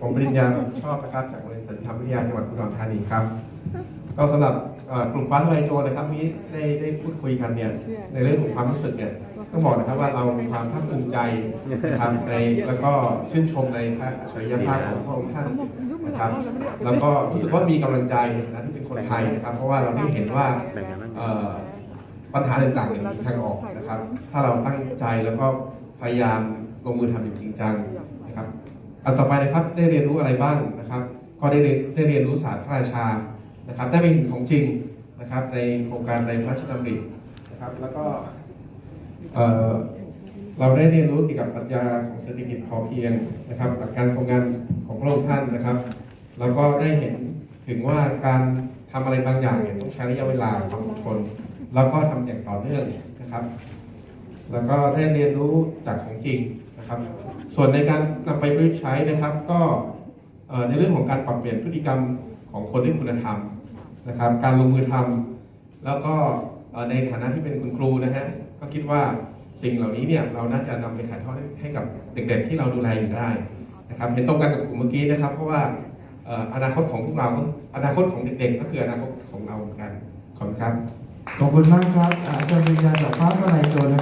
ผมปริญญาผมชอบนะครับจากโรงเรียนสัญญาวิทยาจังหวัดอุดรธานีครับก็สำหรับเอ่อกลุ่มฟ้าทลายโจรนะครับนี้ได้ได้พูดคุยกันเนี่ยในเรื่องของความรู้สึกเนี่ยต้องบอกนะครับว่าเรามีความภาคภูมิใจนะครับในแล้วก็ชื่นชมในพระอัจฉริยภาพของพระองค์ท่านนะครับแล้วก็รู้สึกว่ามีกำลังใจในฐานะที่เป็นคนไทยนะครับ เพราะว่าเราได้เห็นว่าเอ่อปัญหาต่างๆเนี่ยมีทางออกนะครับ ถ้าเราตั้งใจแล้วก็พยายามลงมือทำอย่างจริงจังนะครับ อันต่อไปนะครับได้เรียนรู้อะไรบ้างนะครับ ก็ได้เรียนได้เรียนรู้ศาสตร์พระราชานะครับ ได้ไปเห็นของจริงนะครับในโครงการในพระราชดำรินะครับแล้วก็เราได้เรียนรู้เกี่ยวกับปรัชญาของเศรษฐกิจพอเพียงนะครับหลักการทรงงานของพระองค์ท่านนะครับ แล้วก็ได้เห็นถึงว่าการทำอะไรบางอย่างเนี่ยต้องใช้ระยะเวลาความอดทนแล้วก็ทำอย่างต่อเนื่องนะครับ แล้วก็ได้เรียนรู้จากของจริงนะครับ ส่วนในการนำไปประยุกต์ใช้นะครับ ก็ในเรื่องของการปรับเปลี่ยนพฤติกรรมของคนด้วยคุณธรรมนะครับ การลงมือทำแล้วก็ในฐานะที่เป็นคุณครูนะฮะก็คิดว่าสิ่งเหล่านี้เนี่ยเราน่าจะนำไปถ่ายทอดให้กับเด็กๆ ที่เราดูแลอยู่ได้นะครับ เห็นตรงกันกับกลุ่มเมื่อกี้นะครับ เพราะว่าอนาคตของพวกเราก็อนาคตของเด็กๆ ก็คืออนาคตของเราเหมือนกันขอบคุณครับขอบคุณมากครับอาจารย์ปริญญาจากฟ้าทลายโจนะ